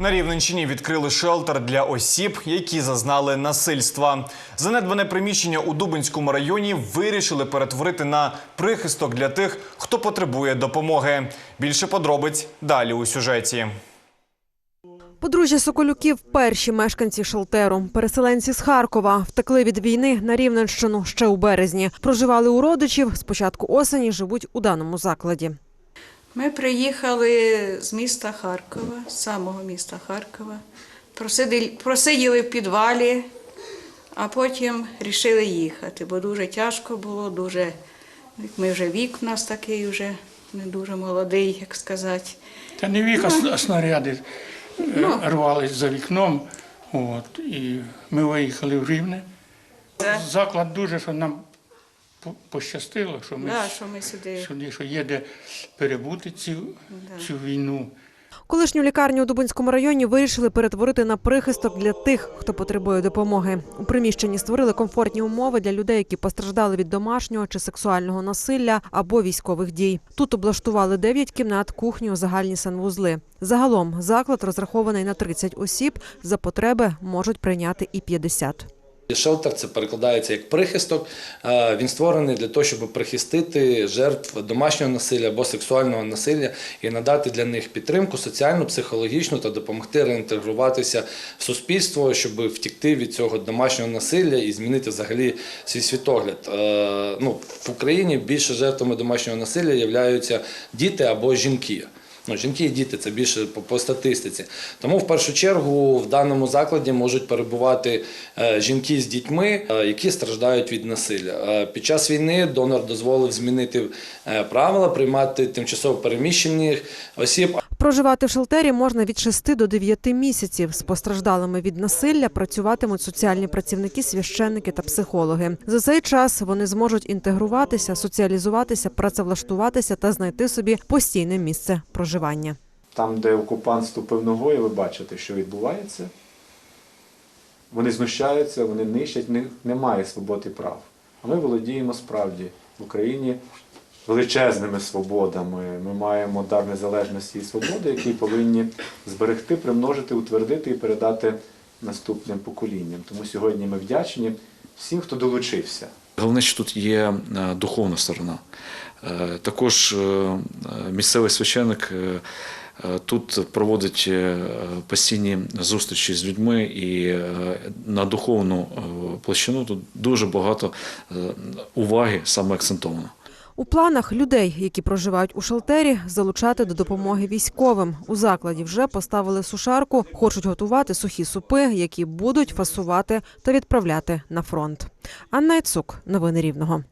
На Рівненщині відкрили шелтер для осіб, які зазнали насильства. Занедбане приміщення у Дубинському районі вирішили перетворити на прихисток для тих, хто потребує допомоги. Більше подробиць далі у сюжеті. Подружжя Соколюків перші мешканці шелтеру. Переселенці з Харкова втекли від війни на Рівненщину ще у березні. Проживали у родичів. З початку осені живуть у даному закладі. Ми приїхали з міста Харкова, з самого міста Харкова. Просиділи, просиділи в підвалі, а потім вирішили їхати, бо дуже тяжко було, дуже ми вже вік у нас такий вже не дуже молодий, як сказати. Та не вік, а с- снаряди е, Ну. рвались за вікном. От, і ми виїхали в Рівне. Заклад дуже, що нам пощастило, що ми Да, що ми сюди. сюди, що є де перебути цю, цю війну. Колишню лікарню у Дубинському районі вирішили перетворити на прихисток для тих, хто потребує допомоги. У приміщенні створили комфортні умови для людей, які постраждали від домашнього чи сексуального насилля або військових дій. Тут облаштували 9 кімнат, кухню, загальні санвузли. Загалом заклад розрахований на 30 осіб. За потреби можуть прийняти і 50. Шелтер це перекладається як прихисток. Е, Він створений для того, щоб прихистити жертв домашнього насилля або сексуального насилля і надати для них підтримку соціальну, психологічну та допомогти реінтегруватися в суспільство, щоб втікти від цього домашнього насилля і змінити взагалі свій світогляд. Е, Ну, в Україні більше жертвами домашнього насилля являються діти або жінки. Ну, жінки і діти це більше по, статистиці. Тому в першу чергу в даному закладі можуть перебувати е, жінки з дітьми, е, які страждають від насилля. Е, під час війни донор дозволив змінити правила, приймати тимчасово переміщених осіб, Проживати в шелтері можна від 6 до 9 місяців. З постраждалими від насилля працюватимуть соціальні працівники, священники та психологи. За цей час вони зможуть інтегруватися, соціалізуватися, працевлаштуватися та знайти собі постійне місце проживання. Там, де окупант ступив ногою, ви бачите, що відбувається. Вони знущаються, вони нищать, них немає свободи прав. А ми володіємо справді в Україні величезними свободами. Ми маємо дар незалежності і свободи, які повинні зберегти, примножити, утвердити і передати наступним поколінням. Тому сьогодні ми вдячні всім, хто долучився. Головне, що тут є е, духовна сторона. Е, Також е, місцевий священик тут проводить постійні зустрічі з людьми, і на духовну площину тут дуже багато уваги саме акцентовано. У планах людей, які проживають у шелтері, залучати до допомоги військовим. У закладі вже поставили сушарку, хочуть готувати сухі супи, які будуть фасувати та відправляти на фронт. Анна Яцук, новини Рівного.